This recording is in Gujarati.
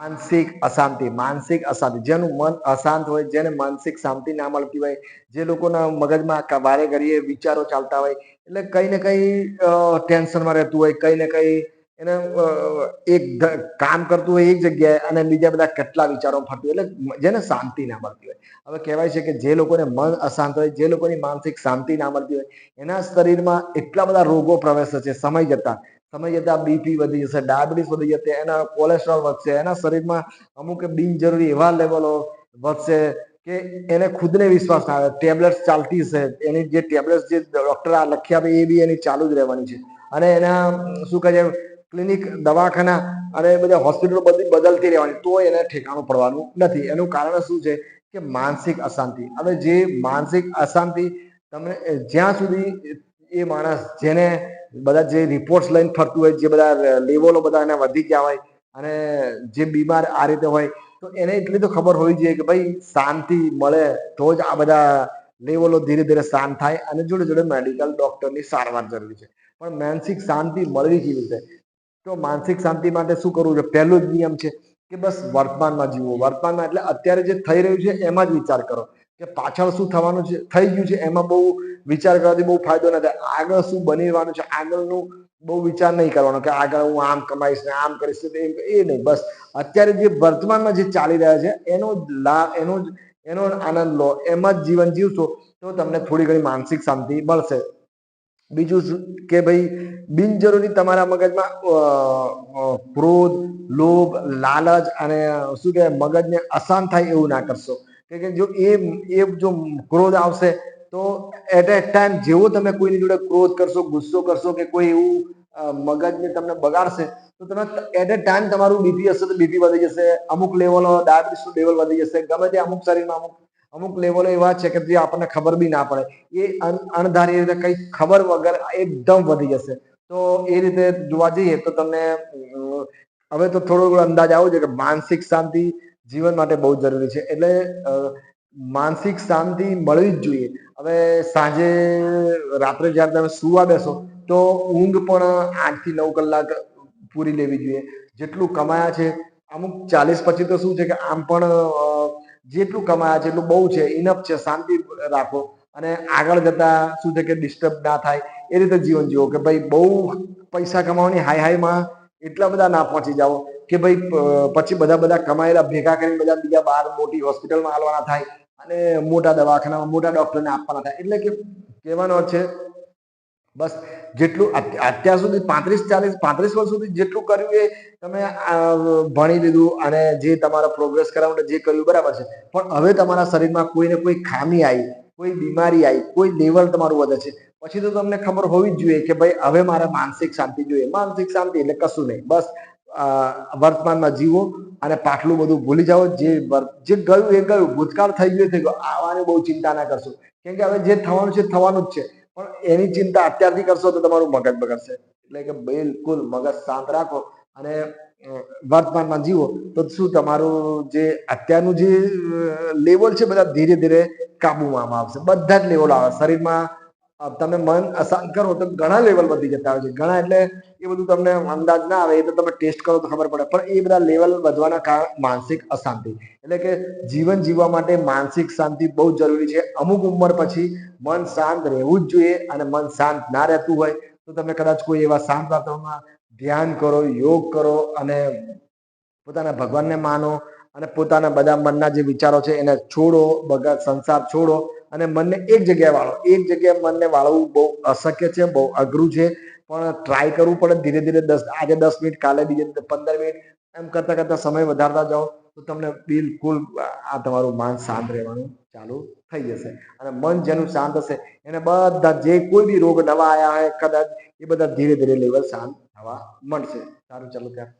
માનસિક અશાંતિ માનસિક અશાંતિ. જેનું મન અશાંત હોય, જેને માનસિક શાંતિ ના મળતી હોય, જે લોકોના મગજમાં વારે ઘડીએ વિચારો ચાલતા હોય, એટલે કઈ ને કઈ ટેન્શનમાં રહેતું હોય, કઈ ને કઈ એને એક કામ કરતું હોય એક જગ્યાએ અને બીજા બધા કેટલા વિચારો ફરતું હોય, એટલે જેને શાંતિ ના મળતી હોય. હવે કહેવાય છે કે જે લોકોને મન અશાંત હોય, જે લોકોની માનસિક શાંતિ ના મળતી હોય, એના શરીરમાં એટલા બધા રોગો પ્રવેશે છે, સમય જતા. સમય જતા બીપી વધી જશે, ડાયાબિટીસ વધી જશે, એના કોલેસ્ટ્રોલ વધશે, એના શરીરમાં અમુક બિનજરૂરી એવા લેવલો વધશે કે એને ખુદને વિશ્વાસ ના આવે. ટેબ્લેટ્સ ચાલતી છે એની જે ટેબ્લેટ્સ જે ડૉક્ટર આ લખી આપે એ બી એની ચાલુ જ રહેવાની છે. અને એના શું કહે છે ક્લિનિક દવાખાના અને બધા હોસ્પિટલો બધી બદલતી રહેવાની, તો એને ઠેકાણું પડવાનું નથી. એનું કારણ શું છે કે માનસિક અશાંતિ. હવે જે માનસિક અશાંતિ તમને જ્યાં સુધી એ માણસ જેને બધા જે રિપોર્ટ્સ લઈને ફરતું હોય, જે બધા લેવલો બધા એના વધી ગયા હોય અને જે બીમાર આ રીતે હોય, તો એને એટલી તો ખબર હોવી જોઈએ કે ભાઈ શાંતિ મળે તો જ આ બધા લેવલો ધીરે ધીરે શાંત થાય અને જોડે જોડે મેડિકલ ડોક્ટરની સારવાર જરૂરી છે. પણ માનસિક શાંતિ મળવી કેવી રીતે તો માનસિક શાંતિ માટે શું કરવું છે પહેલો જ નિયમ છે કે બસ વર્તમાનમાં જીવો વર્તમાનમાં એટલે અત્યારે જે થઈ રહ્યું છે, એમાં જ વિચાર કરો. કે પાછળ શું થવાનું છે, થઈ ગયું છે, એમાં બહુ વિચાર કરવાથી બહુ ફાયદો નથી. આગળ શું બની રહેવાનું છે, આગળનું બહુ વિચાર નહીં કરવાનો કે આગળ હું આમ કમાઈશ ને આમ કરીશ એ નહીં. બસ અત્યારે જે વર્તમાનમાં જે ચાલી રહ્યા છે, એનો જ લાભ, એનો જ, એનો આનંદ લો. એમાં જ જીવન જીવશો તો તમને થોડી ઘણી માનસિક શાંતિ મળશે. બીજું કે ભાઈ, બિનજરૂરી તમારા મગજમાં ક્રોધ, લોભ, લાલચ અને શું કહેવાય, મગજને અશાંત થાય એવું ના કરશો. કે જો એ એ જો ક્રોધ આવશે, તો એટ એ ટાઈમ જેવો તમે કોઈની જોડે ક્રોધ કરશો, ગુસ્સો કરશો કે કોઈ એવું મગજને તમને બગાડશે, તો તમે એટ એ ટાઈમ તમારું બીપી હશે તો બીપી વધી જશે, અમુક લેવલો ડાયાબિટીસનું લેવલ વધી જશે, ગમે તે અમુક શરીરમાં અમુક અમુક લેવલો એવા છે કે જે આપણને ખબર બી ના પડે, એ અણ- અણધારી રીતે કઈ ખબર વગર એકદમ વધી જશે, તો એ રીતે જોવા જઈએ તો તમને હવે તો થોડો અંદાજ આવો છે કે માનસિક શાંતિ જીવન માટે બહુ જરૂરી છે. એટલે માનસિક શાંતિ મળવી જ જોઈએ. હવે સાંજે, રાત્રે જ્યારે તમે સુવા બેસો, તો ઊંઘ પણ આઠથી નવ કલાક પૂરી લેવી જોઈએ. જેટલું કમાયા છે, અમુક ચાલીસ પછી તો શું છે કે આમ પણ જેટલું કમાયા છે, એટલું બહુ છે. ઇનફ છે. શાંતિ રાખો. અને આગળ જતા શું છે કે ડિસ્ટર્બ ના થાય. એ રીતે જીવન જીવો કે ભાઈ બહુ પૈસા કમાવાની હાઈ હાઈમાં એટલા બધા ના પહોંચી જાઓ. કે ભાઈ પછી બધા બધા કમાયેલા, ભેગા કરીને બધા બીજા બહાર મોટી હોસ્પિટલમાં હાલવાના થાય અને મોટા દવાખાનામાં, મોટા ડોક્ટરને આપવાના થાય. એટલે કે કહેવાનો છે, બસ જેટલું અત્યાર સુધી પાંત્રીસ ચાલીસ, પાંત્રીસ વર્ષ સુધી જેટલું કર્યું એ તમે ભણી લીધું અને જે તમારા પ્રોગ્રેસ કરવા માટે જે કર્યું, બરાબર છે. પણ હવે તમારા શરીરમાં કોઈને કોઈ ખામી આવી કોઈ બીમારી આવી કોઈ લેવલ તમારું વધે છે. પછી તો તમને ખબર હોવી જ જોઈએ કે ભાઈ, હવે મારે માનસિક શાંતિ જોઈએ. માનસિક શાંતિ એટલે કશું નહીં. બસ વર્તમાનમાં જીવો અને પાટલું બધું ભૂલી જાઓ. જે જે ગયું એ ગયું, ભૂતકાળ થઈ ગયું થઈ ગયું આવવાની બહુ ચિંતા ના કરશો. કેમ કે હવે જે થવાનું છે થવાનું જ છે. પણ એની ચિંતા અત્યારથી કરશો તો તમારું મગજ બગડશે. એટલે કે બિલકુલ મગજ શાંત રાખો અને વર્તમાનમાં જીવો તો શું તમારું જે અત્યારનું જે લેવલ છે બધા ધીરે ધીરે કાબુમાં આવશે. બધા જ લેવલ આવે. શરીરમાં તમે મન અશાંત કરો તો ઘણા લેવલ વધી જતા હોય છે. ઘણા એટલે એ બધું તમને અંદાજ ના આવે એ તો તમે ટેસ્ટ કરો તો ખબર પડે. પણ એ બધા લેવલ વધવાના કારણ માનસિક અશાંતિ. એટલે કે જીવન જીવવા માટે માનસિક શાંતિ બહુ જરૂરી છે. અમુક ઉંમર પછી મન શાંત રહેવું જ જોઈએ અને મન શાંત ના રહેતું હોય તો તમે કદાચ કોઈ એવા શાંત વાતાવરણમાં ધ્યાન કરો, યોગ કરો અને પોતાના ભગવાનને માનો અને પોતાના બધા મનના જે વિચારો છે એને છોડો બગા સંસાર છોડો. અને મનને એક જગ્યાએ વાળો. એક જગ્યાએ મનને વાળવું બહુ અશક્ય છે, બહુ અઘરું છે. પણ ટ્રાય કરવું પડે, ધીરે ધીરે દસ, આજે દસ મિનિટ, કાલે બીજે પંદર મિનિટ, એમ કરતા કરતા સમય વધારતા જાઓ, તો તમને બિલકુલ આ તમારું મન શાંત રહેવાનું ચાલુ થઈ જશે. અને મન જેનું શાંત હશે, એને બધા જે કોઈ બી રોગ નવા આવ્યા હોય કદાચ, એ બધા ધીરે ધીરે લેવલ શાંત થવા મળશે સારું, ચાલો ત્યાં